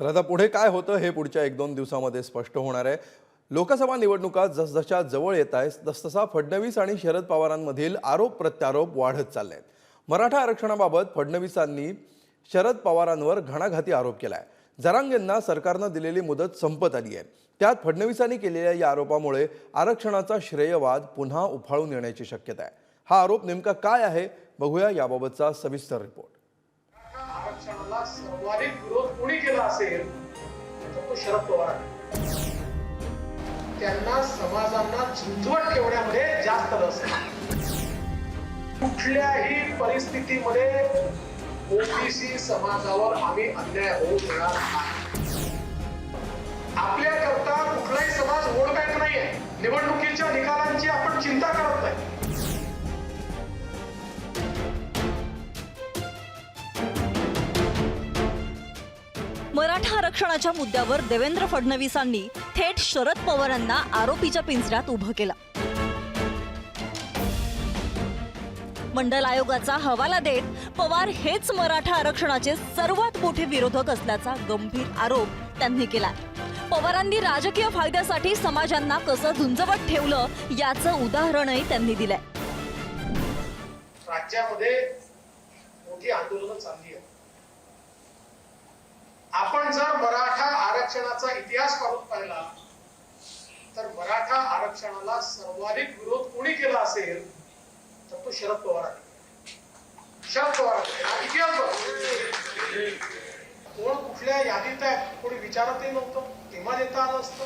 तर आता पुढे काय होतं हे पुढच्या एक दोन दिवसामध्ये स्पष्ट होणार आहे. लोकसभा निवडणुका जसजशा जवळ येत आहेत तसतसा फडणवीस आणि शरद पवारांमधील आरोप प्रत्यारोप वाढत चालले आहेत. मराठा आरक्षणाबाबत फडणवीसांनी शरद पवारांवर घणाघाती आरोप केला आहे जरांगेंना सरकारनं दिलेली मुदत संपत आली आहे. त्यात फडणवीसांनी केलेल्या या आरोपामुळे आरक्षणाचा श्रेयवाद पुन्हा उफाळून येण्याची शक्यता आहे. हा आरोप नेमका काय आहे? बघूया याबाबतचा सविस्तर रिपोर्ट. सर्वाधिक विरोध कोणी केला असेल तर तो शरद पवार आहे. त्यांना समाजांना झुंजवत ठेवण्यामध्ये जास्त रस आहे कुठल्याही परिस्थितीमध्ये ओबीसी समाजावर आम्ही अन्याय होऊ देणार नाही मराठा आरक्षणाच्या मुद्द्यावर देवेंद्र फडणवीसांनी थेट शरद पवारांना आरोपीच्या पिंजऱ्यात उभं केलं. मंडल आयोगाचा हवाला देत पवार हेच मराठा आरक्षणाचे सर्वात मोठे विरोधक असल्याचा गंभीर आरोप त्यांनी केला पवारांनी राजकीय फायद्यासाठी समाजांना कसं झुंजवत ठेवलं याचं उदाहरणही त्यांनी दिलंय. राज्यामध्ये मोठी आंदोलन चालली आहेत. आपण जर मराठा आरक्षणाचा इतिहास काढून पाहिला तर मराठा आरक्षणाला सर्वाधिक विरोध कोणी केला असेल तर तो शरद पवार आहे. शरद पवार इतिहास कोण कुठल्या यादीत आहे? कोणी विचारतही नव्हतं. तेव्हा देता आलं असतं.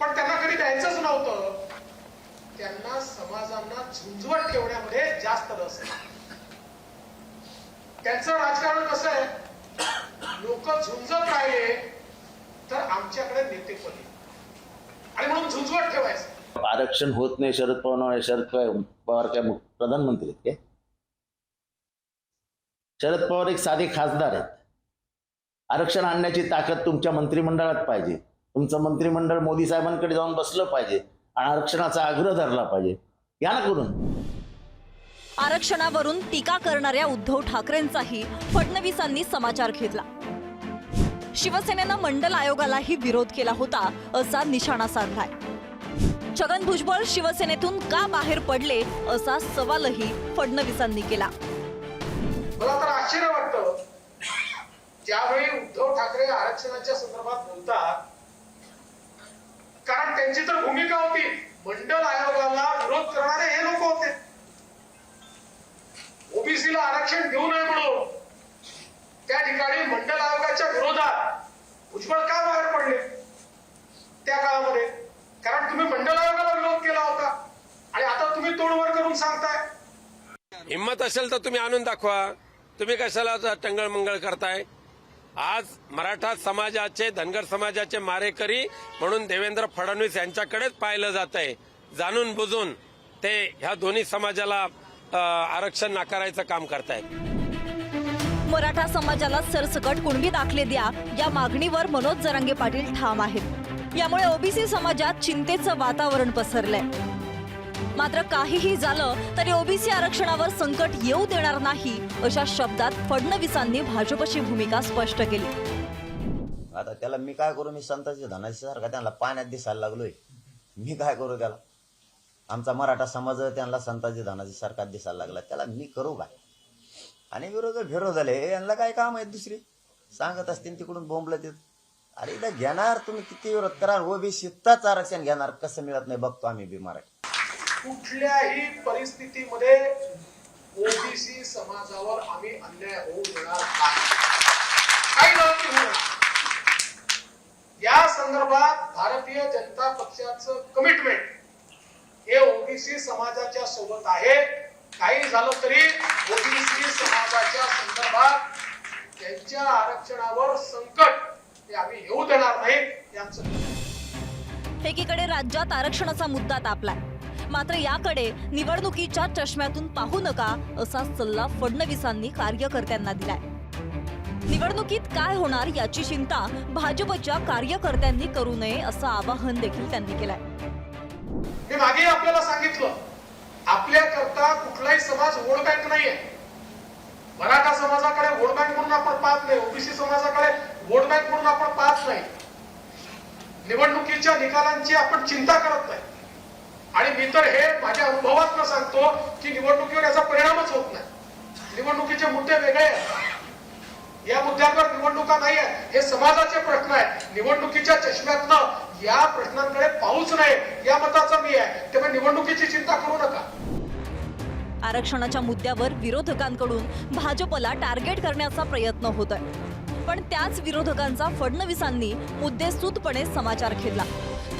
पण त्यांना कधी द्यायचंच नव्हतं. त्यांना समाजांना झुंजवत ठेवण्यामध्ये जास्त रस आहे. त्यांचं राजकारण कसं आहे? लोक झुंजत राहिले तर आमच्याकडे नेते कोणी आणि म्हणून झुंजवत ठेवायचं. आरक्षण होत नाही शरद पवार शरद पवार काय प्रधानमंत्री आहेत काय? शरद पवार एक साधे खासदार आहेत. आरक्षण आणण्याची ताकद तुमच्या मंत्रिमंडळात पाहिजे. तुमचं मंत्रिमंडळ मोदी साहेबांकडे जाऊन बसलं पाहिजे आणि आरक्षणाचा आग्रह धरला पाहिजे. या ना करून. आरक्षणावरून टीका करणाऱ्या उद्धव ठाकरेंचाही फडणवीसांनी समाचार घेतला. शिवसेनेनं मंडल आयोगालाही विरोध केला होता असा निशाणा साधलाय. छगन भुजबळ शिवसेनेतून का बाहेर पडले असा सवालही फडणवीसांनी केला. मला तर आश्चर्य वाटतं ज्यावेळी उद्धव ठाकरे आरक्षणाच्या संदर्भात बोलतात कारण त्यांची तर भूमी होती मंडल आयोगाला विरोध करणारे हे लोक होते ओबीसीला आरक्षण देऊ नये म्हणून त्या ठिकाणी मंडल आयोगाच्या विरोधात भुजबळ का बाहेर पडले त्या काळामध्ये. कारण तुम्ही मंडल आयोगाला विरोध केला होता. आणि आता तुम्ही तोडवर करून सांगताय. हिंमत असेल तर तुम्ही आणून दाखवा. तुम्ही कशाला टंगळ मंगळ करताय? आज मराठा समाजाचे धनगर समाजाचे मारेकरी म्हणून देवेंद्र फडणवीस यांच्याकडेच पाहिलं जात आहे जाणून बुजून ते ह्या दोन्ही समाजाला आरक्षण नाकारायचं काम करतायत. मराठा समाजाला सरसकट कुणबी दाखले द्या या मागणीवर मनोज जरांगे पाटील ठाम आहेत. यामुळे ओबीसी समाजात चिंतेचं वातावरण पसरलंय. मात्र काहीही झालं तरी ओबीसी आरक्षणावर संकट येऊ देणार नाही अशा शब्दात फडणवीसांनी भाजपची भूमिका स्पष्ट केली. आता त्याला मी काय करू? मी संताजी धनाची सारखा त्यांना पाण्यात दिसायला लागलोय. मी काय करू त्याला? आमचा मराठा समाज त्यांना संतांची धनाची सारखा दिसायला लागला. त्याला मी करू काय? आणि विरोध विरोध झाले. यांना काय काम आहेत दुसरी? सांगत असतील तिकडून बोंबलं ते अरे इथं घेणार तुम्ही किती विरोध करा ओबीसीताच आरक्षण घेणार. कसं मिळत नाही? बघतो आम्ही बी मराठी. कुठल्याही परिस्थितीमध्ये ओबीसी समाजावर आम्ही अन्याय होऊ देणार नाही. काही झालं होणार. या संदर्भात भारतीय जनता पक्षाचं कमिटमेंट हे ओबीसी समाजाच्या सोबत आहे. काही झालं तरी ओबीसी समाजाच्या संदर्भात त्यांच्या आरक्षणावर संकट आम्ही येऊ देणार नाही हे आमचं एकीकडे राज्यात आरक्षणाचा मुद्दा तापलाय. मात्र याकडे निवडणुकीच्या चष्म्यातून पाहू नका असा सल्ला फडणवीसांनी कार्यकर्त्यांना दिलाय. निवडणुकीत काय होणार याची चिंता भाजपच्या कार्यकर्त्यांनी करू नये असं आवाहन देखील त्यांनी केलंय. मी मागे आपल्याला सांगितलं आपल्याकरता कुठलाही समाज वोट बँक नाहीये. मराठा समाजाकडे वोट बँक म्हणून आपण पाहत नाही ओबीसी समाजाकडे म्हणून आपण पाहत नाही. निवडणुकीच्या निकालांची आपण चिंता करत नाही. आणि मी तर हे माझ्या अनुभवातनं सांगतो की निवडणुकीवर याचा परिणामच होत नाही. निवडणुकीचे मुद्दे वेगळे आहेत. या मुद्द्यांवर निवडणुका नाही आहेत. हे समाजाचे प्रश्न आहेत. निवडणुकीच्या चष्म्यातनं या प्रश्नांकडे पाहूच नये या मताचा मी आहे. त्यामुळे निवडणुकीची चिंता करू नका. आरक्षणाच्या मुद्द्यावर विरोधकांकडून भाजपला टार्गेट करण्याचा प्रयत्न होत आहे पण त्याच विरोधकांचा फडणवीसांनी मुद्देसूदपणे समाचार खेळला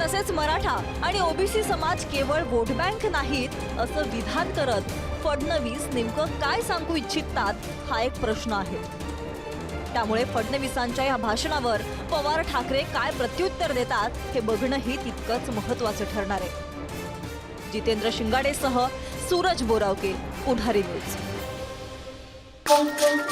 तसेच मराठा आणि ओबीसी समाज केवळ वोट बँक नाहीत असं विधान करत फडणवीस नेमकं काय सांगू इच्छितात हा एक प्रश्न आहे. त्यामुळे फडणवीसांच्या या भाषणावर पवार ठाकरे काय प्रत्युत्तर देतात हे बघणंही तितकंच महत्वाचं ठरणार आहे. जितेंद्र शिंगाडेसह सूरज बोरावके पुढारी न्यूज. Música